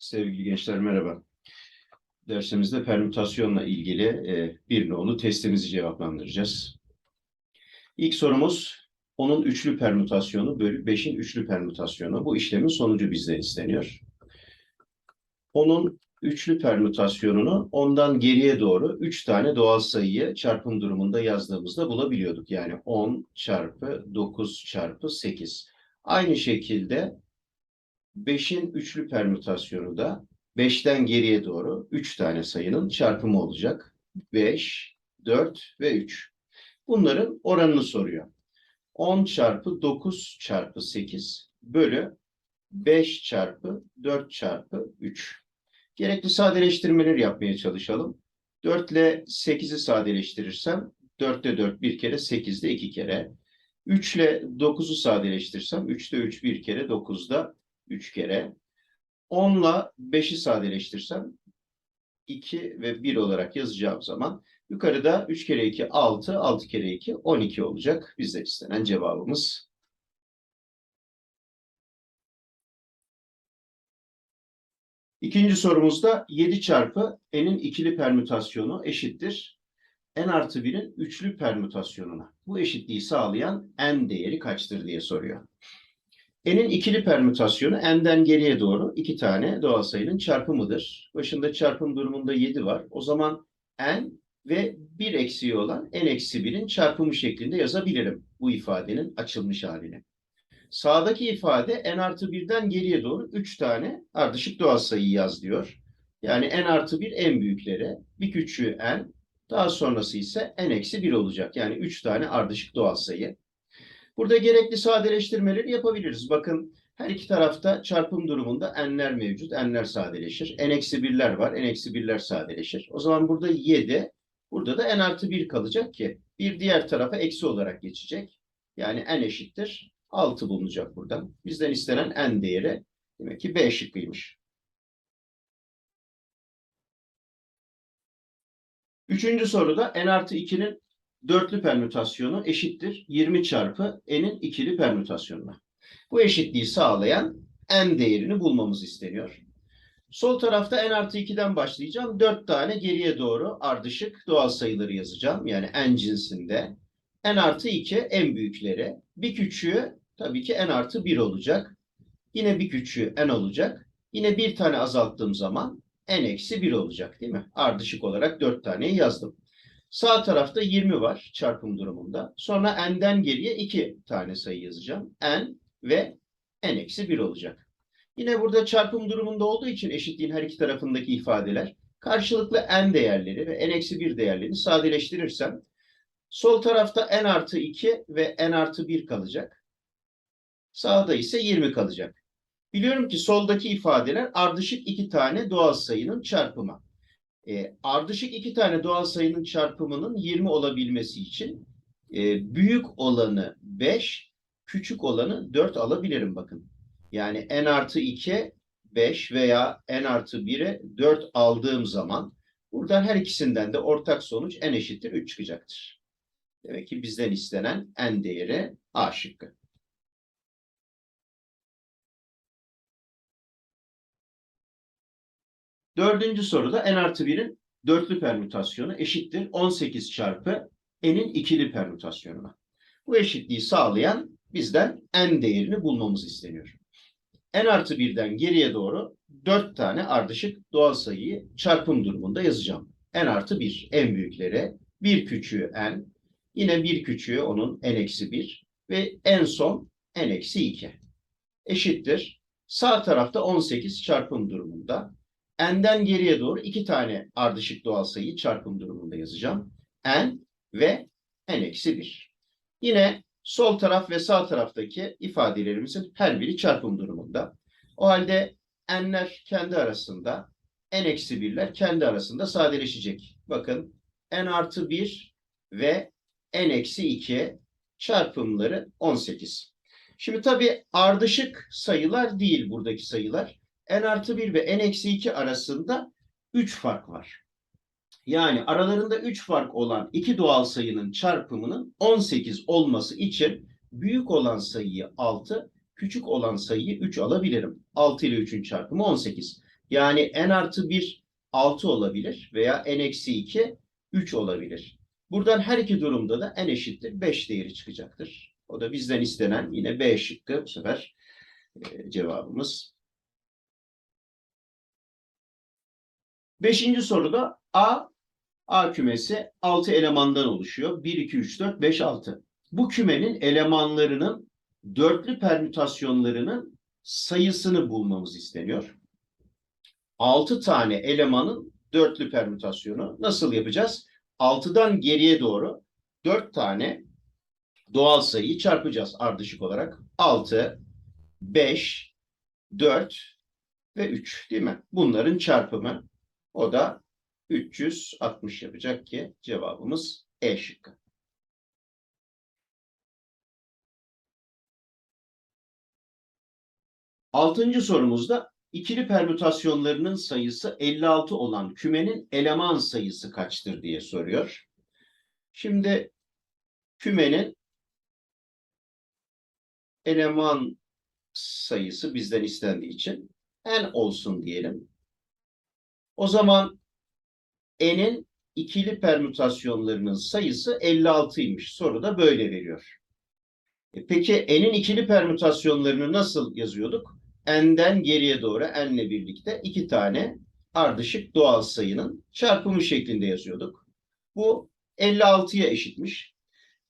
Sevgili gençler merhaba. Dersimizde permütasyonla ilgili e, bir nolu testimizi cevaplandıracağız. İlk sorumuz onun üçlü permütasyonu bölü 5'in üçlü permütasyonu. Bu işlemin sonucu bizden isteniyor. Onun üçlü permütasyonunu ondan geriye doğru 3 tane doğal sayıyı çarpım durumunda yazdığımızda bulabiliyorduk. Yani 10 çarpı 9 çarpı 8. Aynı şekilde 5'in üçlü permütasyonu da 5'ten geriye doğru 3 tane sayının çarpımı olacak. 5, 4 ve 3. Bunların oranını soruyor. 10 çarpı 9 çarpı 8 bölü 5 çarpı 4 çarpı 3. Gerekli sadeleştirmeleri yapmaya çalışalım. 4 ile 8'i sadeleştirirsem 4'te 4 bir kere, 8'de 2 kere. 3 ile 9'u sadeleştirirsem 3'te 3 bir kere, 9'da 3 kere. 10 ile 5'i sadeleştirsem 2 ve 1 olarak yazacağım zaman yukarıda 3 kere 2 6, 6 kere 2 12 olacak. Bizden istenen cevabımız. İkinci sorumuzda 7 çarpı n'in ikili permütasyonu eşittir. n artı 1'in üçlü permütasyonuna. Bu eşitliği sağlayan n değeri kaçtır diye soruyor. N'in ikili permütasyonu n'den geriye doğru iki tane doğal sayının çarpımıdır. Başında çarpım durumunda 7 var. O zaman n ve 1 eksiği olan n eksi 1'in çarpımı şeklinde yazabilirim bu ifadenin açılmış halini. Sağdaki ifade n artı 1'den geriye doğru 3 tane ardışık doğal sayıyı yaz diyor. Yani n artı 1 en büyükleri, bir küçüğü n, daha sonrası ise n eksi 1 olacak. Yani 3 tane ardışık doğal sayı. Burada gerekli sadeleştirmeleri yapabiliriz. Bakın her iki tarafta çarpım durumunda n'ler mevcut. n'ler sadeleşir. n eksi 1'ler var. n eksi 1'ler sadeleşir. O zaman burada 7, burada da n artı 1 kalacak ki bir diğer tarafa eksi olarak geçecek. Yani n eşittir. 6 bulunacak buradan. Bizden istenen n değeri demek ki B şıkkıymış. Üçüncü soruda n artı 2'nin dörtlü permütasyonu eşittir 20 çarpı n'in ikili permütasyonuna. Bu eşitliği sağlayan n değerini bulmamız isteniyor. Sol tarafta n artı 2'den başlayacağım. 4 tane geriye doğru ardışık doğal sayıları yazacağım. Yani n cinsinde. n artı 2 en büyükleri. Bir küçüğü tabii ki n artı 1 olacak. Yine bir küçüğü n olacak. Yine bir tane azalttığım zaman n eksi 1 olacak değil mi? Ardışık olarak 4 taneyi yazdım. Sağ tarafta 20 var çarpım durumunda. Sonra n'den geriye 2 tane sayı yazacağım. n ve n eksi 1 olacak. Yine burada çarpım durumunda olduğu için eşitliğin her iki tarafındaki ifadeler karşılıklı n değerleri ve n eksi 1 değerlerini sadeleştirirsem sol tarafta n artı 2 ve n artı 1 kalacak. Sağda ise 20 kalacak. Biliyorum ki soldaki ifadeler ardışık iki tane doğal sayının çarpımı. E, ardışık iki tane doğal sayının çarpımının 20 olabilmesi için e, büyük olanı 5, küçük olanı 4 alabilirim bakın. Yani n artı 2, 5 veya n artı 1'e 4 aldığım zaman buradan her ikisinden de ortak sonuç n eşittir 3 çıkacaktır. Demek ki bizden istenen n değeri A şıkkı. Dördüncü soruda n artı 1'in dörtlü permütasyonu eşittir 18 çarpı n'in ikili permütasyonuna. Bu eşitliği sağlayan bizden n değerini bulmamız isteniyor. n artı 1'den geriye doğru 4 tane ardışık doğal sayıyı çarpım durumunda yazacağım. n artı 1 en büyükleri, bir küçüğü n, yine bir küçüğü onun n eksi 1 ve en son n eksi 2 eşittir. Sağ tarafta 18 çarpım durumunda n'den geriye doğru iki tane ardışık doğal sayıyı çarpım durumunda yazacağım. n ve n eksi 1. Yine sol taraf ve sağ taraftaki ifadelerimizin her biri çarpım durumunda. O halde n'ler kendi arasında, n eksi 1'ler kendi arasında sadeleşecek. Bakın n artı 1 ve n eksi 2 çarpımları 18. Şimdi tabii ardışık sayılar değil buradaki sayılar n artı 1 ve n eksi 2 arasında 3 fark var. Yani aralarında 3 fark olan iki doğal sayının çarpımının 18 olması için büyük olan sayıyı 6, küçük olan sayıyı 3 alabilirim. 6 ile 3'ün çarpımı 18. Yani n artı 1 6 olabilir veya n eksi 2 3 olabilir. Buradan her iki durumda da n eşittir 5 değeri çıkacaktır. O da bizden istenen yine B şıkkı bu sefer e, cevabımız. Beşinci soruda A, A kümesi 6 elemandan oluşuyor. 1, 2, 3, 4, 5, 6. Bu kümenin elemanlarının dörtlü permütasyonlarının sayısını bulmamız isteniyor. 6 tane elemanın dörtlü permütasyonu nasıl yapacağız? 6'dan geriye doğru 4 tane doğal sayıyı çarpacağız ardışık olarak. 6, 5, 4 ve 3 değil mi? Bunların çarpımı o da 360 yapacak ki cevabımız E şıkkı. Altıncı sorumuzda ikili permütasyonlarının sayısı 56 olan kümenin eleman sayısı kaçtır diye soruyor. Şimdi kümenin eleman sayısı bizden istendiği için n olsun diyelim. O zaman n'in ikili permütasyonlarının sayısı 56'ymış. Soru da böyle veriyor. E peki n'in ikili permütasyonlarını nasıl yazıyorduk? n'den geriye doğru n'le birlikte iki tane ardışık doğal sayının çarpımı şeklinde yazıyorduk. Bu 56'ya eşitmiş.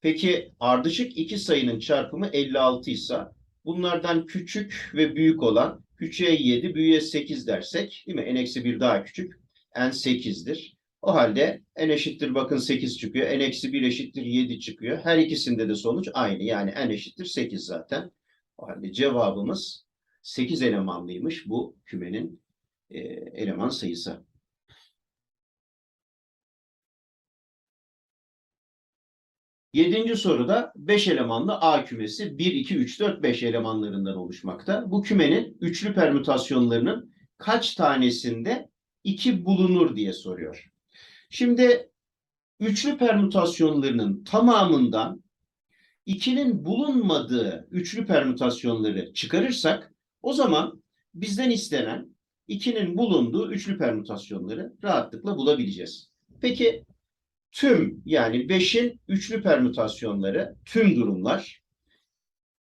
Peki ardışık iki sayının çarpımı 56 ise bunlardan küçük ve büyük olan küçüğe 7, büyüğe 8 dersek değil mi? n eksi 1 daha küçük. n 8'dir. O halde n eşittir bakın 8 çıkıyor. n eksi 1 eşittir 7 çıkıyor. Her ikisinde de sonuç aynı. Yani n eşittir 8 zaten. O halde cevabımız 8 elemanlıymış bu kümenin e, eleman sayısı. Yedinci soruda 5 elemanlı A kümesi 1, 2, 3, 4, 5 elemanlarından oluşmakta. Bu kümenin üçlü permütasyonlarının kaç tanesinde 2 bulunur diye soruyor. Şimdi üçlü permütasyonlarının tamamından 2'nin bulunmadığı üçlü permütasyonları çıkarırsak o zaman bizden istenen 2'nin bulunduğu üçlü permütasyonları rahatlıkla bulabileceğiz. Peki tüm yani 5'in üçlü permütasyonları, tüm durumlar.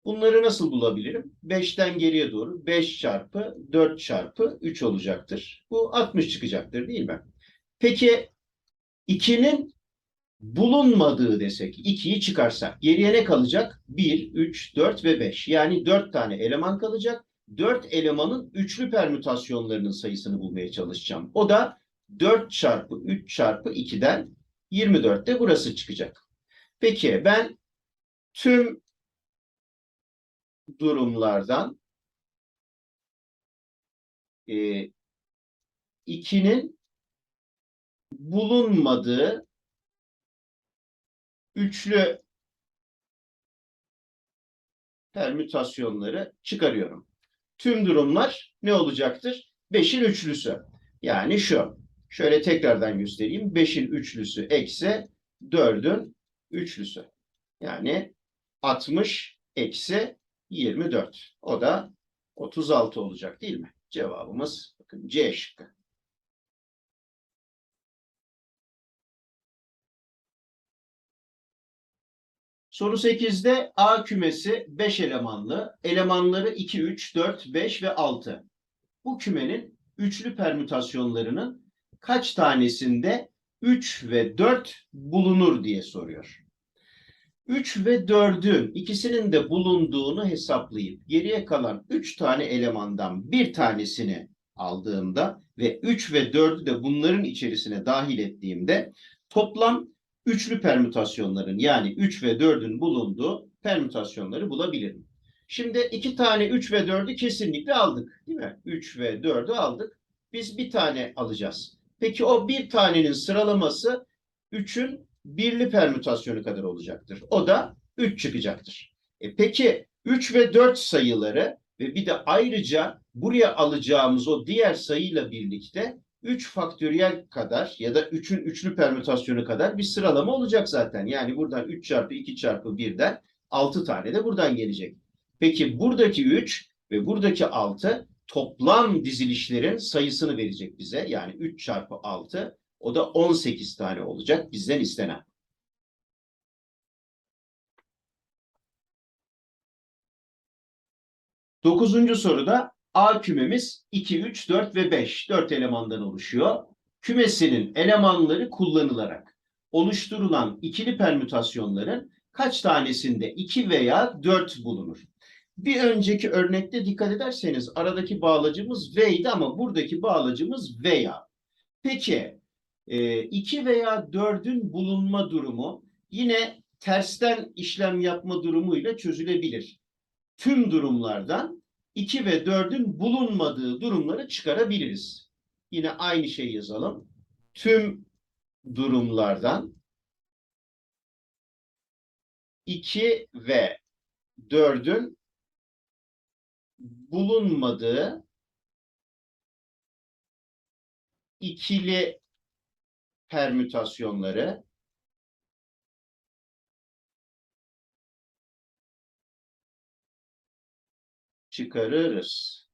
Bunları nasıl bulabilirim? 5'ten geriye doğru 5 çarpı 4 çarpı 3 olacaktır. Bu 60 çıkacaktır değil mi? Peki 2'nin bulunmadığı desek, 2'yi çıkarsak geriye ne kalacak? 1, 3, 4 ve 5. Yani 4 tane eleman kalacak. 4 elemanın üçlü permütasyonlarının sayısını bulmaya çalışacağım. O da 4 çarpı 3 çarpı 2'den 24'te burası çıkacak. Peki ben tüm durumlardan e, 2'nin bulunmadığı üçlü permütasyonları çıkarıyorum. Tüm durumlar ne olacaktır? 5'in üçlüsü. Yani şu. Şöyle tekrardan göstereyim. 5'in üçlüsü eksi 4'ün üçlüsü. Yani 60 eksi 24. O da 36 olacak değil mi? Cevabımız bakın C şıkkı. Soru 8'de A kümesi 5 elemanlı. Elemanları 2, 3, 4, 5 ve 6. Bu kümenin üçlü permütasyonlarının kaç tanesinde 3 ve 4 bulunur diye soruyor. 3 ve 4'ün ikisinin de bulunduğunu hesaplayıp geriye kalan 3 tane elemandan bir tanesini aldığımda ve 3 ve 4'ü de bunların içerisine dahil ettiğimde toplam üçlü permütasyonların yani 3 ve 4'ün bulunduğu permütasyonları bulabilirim. Şimdi iki tane 3 ve 4'ü kesinlikle aldık değil mi? 3 ve 4'ü aldık. Biz bir tane alacağız. Peki o bir tanenin sıralaması 3'ün birli permütasyonu kadar olacaktır. O da 3 çıkacaktır. E peki 3 ve 4 sayıları ve bir de ayrıca buraya alacağımız o diğer sayıyla birlikte 3 faktöriyel kadar ya da 3'ün üçlü permütasyonu kadar bir sıralama olacak zaten. Yani buradan 3 çarpı 2 çarpı 1'den 6 tane de buradan gelecek. Peki buradaki 3 ve buradaki 6 toplam dizilişlerin sayısını verecek bize. Yani 3 çarpı 6 o da 18 tane olacak bizden istenen. Dokuzuncu soruda A kümemiz 2, 3, 4 ve 5. 4 elemandan oluşuyor. Kümesinin elemanları kullanılarak oluşturulan ikili permütasyonların kaç tanesinde 2 veya 4 bulunur? Bir önceki örnekte dikkat ederseniz aradaki bağlacımız V'ydi ama buradaki bağlacımız veya. Peki 2 veya 4'ün bulunma durumu yine tersten işlem yapma durumuyla çözülebilir. Tüm durumlardan 2 ve 4'ün bulunmadığı durumları çıkarabiliriz. Yine aynı şeyi yazalım. Tüm durumlardan 2 ve 4'ün bulunmadığı ikili permütasyonları çıkarırız.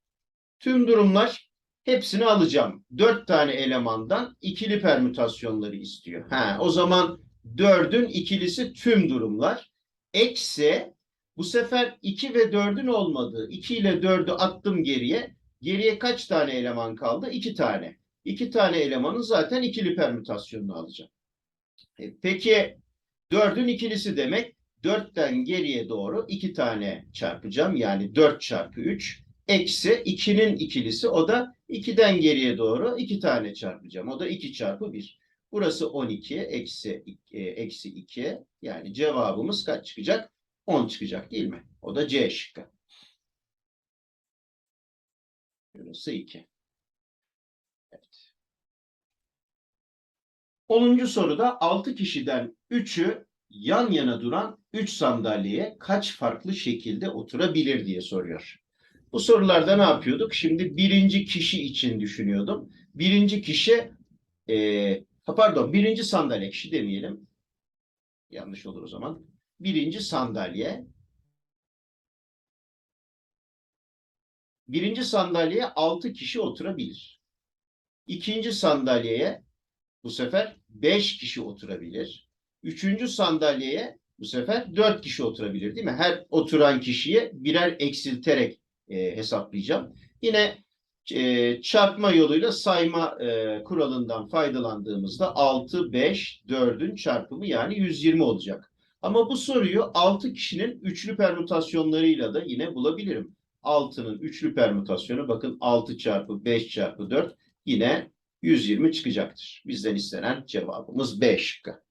Tüm durumlar hepsini alacağım. Dört tane elemandan ikili permütasyonları istiyor. Ha, o zaman dördün ikilisi tüm durumlar. Eksi bu sefer 2 ve 4'ün olmadığı 2 ile 4'ü attım geriye. Geriye kaç tane eleman kaldı? 2 tane. 2 tane elemanın zaten ikili permütasyonunu alacağım. E, peki 4'ün ikilisi demek 4'ten geriye doğru 2 tane çarpacağım. Yani 4 çarpı 3 eksi 2'nin ikilisi o da 2'den geriye doğru 2 tane çarpacağım. O da 2 çarpı 1. Burası 12 eksi, e, eksi 2 yani cevabımız kaç çıkacak? 10 çıkacak değil mi? O da C şıkkı. Burası 2. Evet. 10. soruda 6 kişiden 3'ü yan yana duran 3 sandalyeye kaç farklı şekilde oturabilir diye soruyor. Bu sorularda ne yapıyorduk? Şimdi birinci kişi için düşünüyordum. Birinci kişi e, pardon birinci sandalye kişi demeyelim. Yanlış olur o zaman. Birinci sandalye birinci sandalyeye 6 kişi oturabilir. İkinci sandalyeye bu sefer 5 kişi oturabilir. Üçüncü sandalyeye bu sefer 4 kişi oturabilir değil mi? Her oturan kişiye birer eksilterek e, hesaplayacağım. Yine e, çarpma yoluyla sayma e, kuralından faydalandığımızda 6, 5, 4'ün çarpımı yani 120 olacak. Ama bu soruyu 6 kişinin üçlü permütasyonlarıyla da yine bulabilirim. 6'nın üçlü permütasyonu bakın 6 çarpı 5 çarpı 4 yine 120 çıkacaktır. Bizden istenen cevabımız B şıkkı.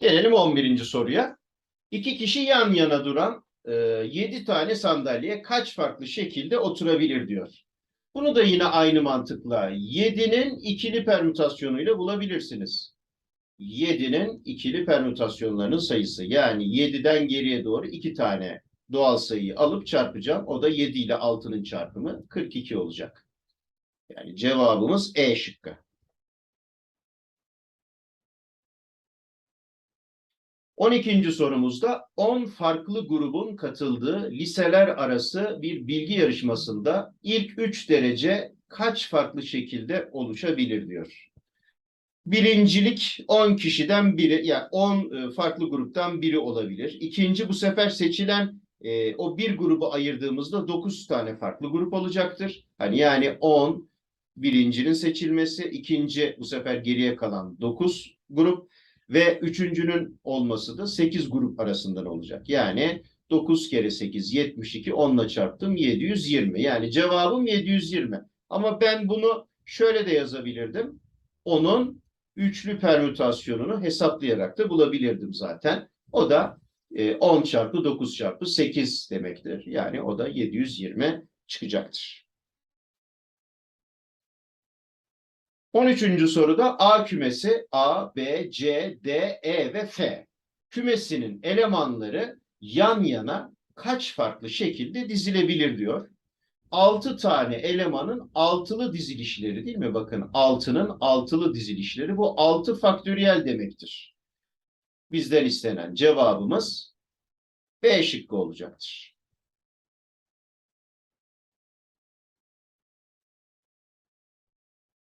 Gelelim 11. soruya. İki kişi yan yana duran e, 7 tane sandalye kaç farklı şekilde oturabilir diyor. Bunu da yine aynı mantıkla 7'nin ikili permütasyonuyla bulabilirsiniz. 7'nin ikili permütasyonlarının sayısı. Yani 7'den geriye doğru 2 tane doğal sayıyı alıp çarpacağım. O da 7 ile 6'nın çarpımı 42 olacak. Yani cevabımız E şıkkı. 12. sorumuzda 10 farklı grubun katıldığı liseler arası bir bilgi yarışmasında ilk 3 derece kaç farklı şekilde oluşabilir diyor. Birincilik 10 kişiden biri, yani 10 farklı gruptan biri olabilir. İkinci bu sefer seçilen e, o bir grubu ayırdığımızda 9 tane farklı grup olacaktır. Hani yani 10 birincinin seçilmesi, ikinci bu sefer geriye kalan 9 grup ve üçüncünün olması da 8 grup arasından olacak. Yani 9 kere 8 72 10 çarptım 720. Yani cevabım 720. Ama ben bunu şöyle de yazabilirdim. Onun üçlü permütasyonunu hesaplayarak da bulabilirdim zaten. O da 10 çarpı 9 çarpı 8 demektir. Yani o da 720 çıkacaktır. 13. soruda A kümesi A, B, C, D, E ve F kümesinin elemanları yan yana kaç farklı şekilde dizilebilir diyor. 6 tane elemanın altılı dizilişleri değil mi? Bakın 6'nın altılı dizilişleri bu 6 faktöriyel demektir. Bizden istenen cevabımız B şıkkı olacaktır.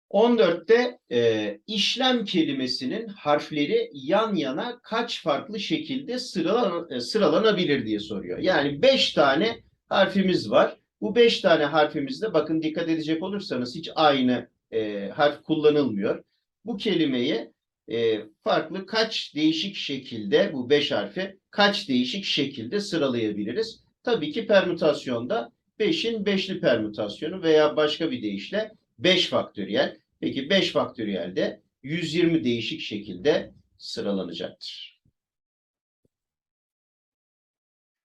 On dörtte e, işlem kelimesinin harfleri yan yana kaç farklı şekilde sıralan, e, sıralanabilir diye soruyor. Yani beş tane harfimiz var. Bu beş tane harfimizde bakın dikkat edecek olursanız hiç aynı e, harf kullanılmıyor. Bu kelimeyi e, farklı kaç değişik şekilde bu beş harfi kaç değişik şekilde sıralayabiliriz? Tabii ki permütasyonda 5'in beşli permütasyonu veya başka bir deyişle 5 faktöriyel. Peki 5 faktöriyel de 120 değişik şekilde sıralanacaktır.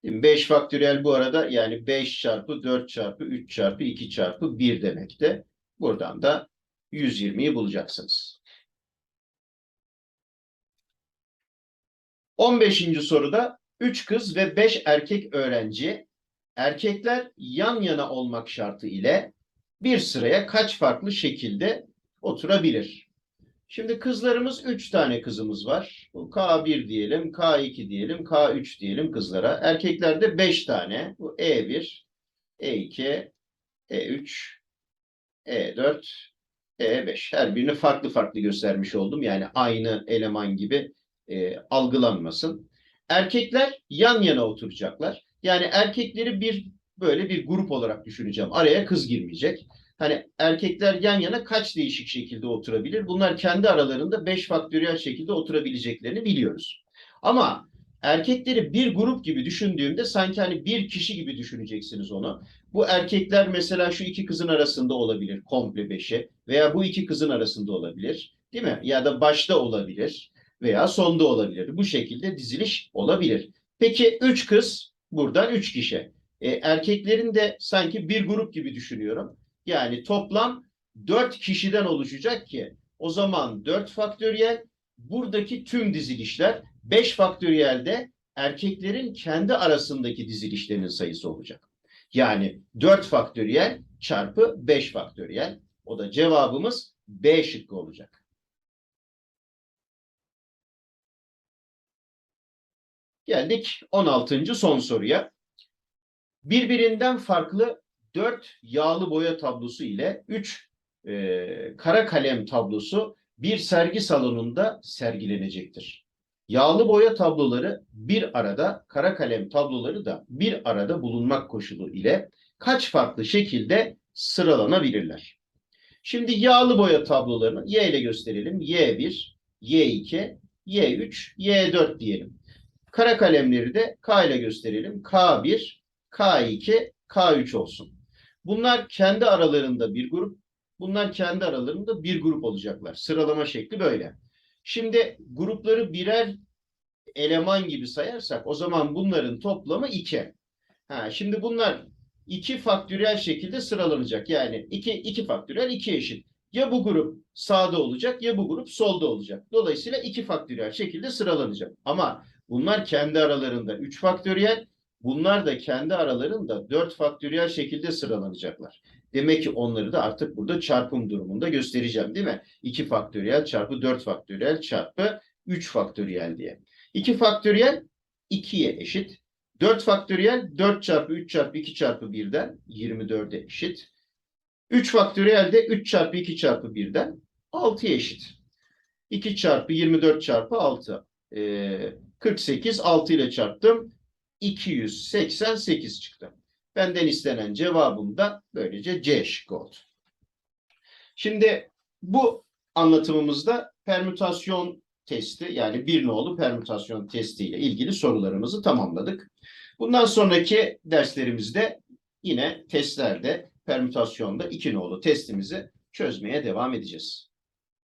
5 faktöriyel bu arada yani 5 çarpı 4 çarpı 3 çarpı 2 çarpı 1 demekte. Buradan da 120'yi bulacaksınız. 15. soruda 3 kız ve 5 erkek öğrenci erkekler yan yana olmak şartı ile bir sıraya kaç farklı şekilde oturabilir? Şimdi kızlarımız 3 tane kızımız var. Bu K1 diyelim, K2 diyelim, K3 diyelim kızlara. Erkeklerde 5 tane. Bu E E1, E2, E3, E4, E5. Her birini farklı farklı göstermiş oldum. Yani aynı eleman gibi e, algılanmasın. Erkekler yan yana oturacaklar. Yani erkekleri bir böyle bir grup olarak düşüneceğim. Araya kız girmeyecek. Hani erkekler yan yana kaç değişik şekilde oturabilir? Bunlar kendi aralarında 5 faktöriyel şekilde oturabileceklerini biliyoruz. Ama erkekleri bir grup gibi düşündüğümde sanki hani bir kişi gibi düşüneceksiniz onu. Bu erkekler mesela şu iki kızın arasında olabilir komple beşe veya bu iki kızın arasında olabilir. Değil mi? Ya da başta olabilir veya sonda olabilir. Bu şekilde diziliş olabilir. Peki üç kız buradan üç kişi. E, erkeklerin de sanki bir grup gibi düşünüyorum. Yani toplam dört kişiden oluşacak ki o zaman dört faktöriyel buradaki tüm dizilişler beş faktöriyelde erkeklerin kendi arasındaki dizilişlerin sayısı olacak. Yani 4 faktöriyel çarpı 5 faktöriyel. O da cevabımız B şıkkı olacak. Geldik 16. son soruya. Birbirinden farklı 4 yağlı boya tablosu ile 3 e, kara kalem tablosu bir sergi salonunda sergilenecektir. Yağlı boya tabloları bir arada, kara kalem tabloları da bir arada bulunmak koşulu ile kaç farklı şekilde sıralanabilirler? Şimdi yağlı boya tablolarını Y ile gösterelim. Y1, Y2, Y3, Y4 diyelim. Kara kalemleri de K ile gösterelim. K1, K2, K3 olsun. Bunlar kendi aralarında bir grup, bunlar kendi aralarında bir grup olacaklar. Sıralama şekli böyle. Şimdi grupları birer eleman gibi sayarsak o zaman bunların toplamı 2. Ha, şimdi bunlar iki faktöriyel şekilde sıralanacak. Yani 2 2 faktöriyel 2 eşit. Ya bu grup sağda olacak ya bu grup solda olacak. Dolayısıyla iki faktöriyel şekilde sıralanacak. Ama bunlar kendi aralarında 3 faktöriyel, bunlar da kendi aralarında 4 faktöriyel şekilde sıralanacaklar. Demek ki onları da artık burada çarpım durumunda göstereceğim değil mi? 2 faktöriyel çarpı 4 faktöriyel çarpı 3 faktöriyel diye. 2 faktöriyel 2'ye eşit. 4 faktöriyel 4 çarpı 3 çarpı 2 çarpı 1'den 24'e eşit. 3 faktöriyel de 3 çarpı 2 çarpı 1'den 6'ya eşit. 2 çarpı 24 çarpı 6. Ee, 48 6 ile çarptım. 288 çıktı. Benden istenen cevabım da böylece C şıkkı oldu. Şimdi bu anlatımımızda permütasyon testi yani bir nolu permütasyon testi ile ilgili sorularımızı tamamladık. Bundan sonraki derslerimizde yine testlerde permütasyonda iki nolu testimizi çözmeye devam edeceğiz.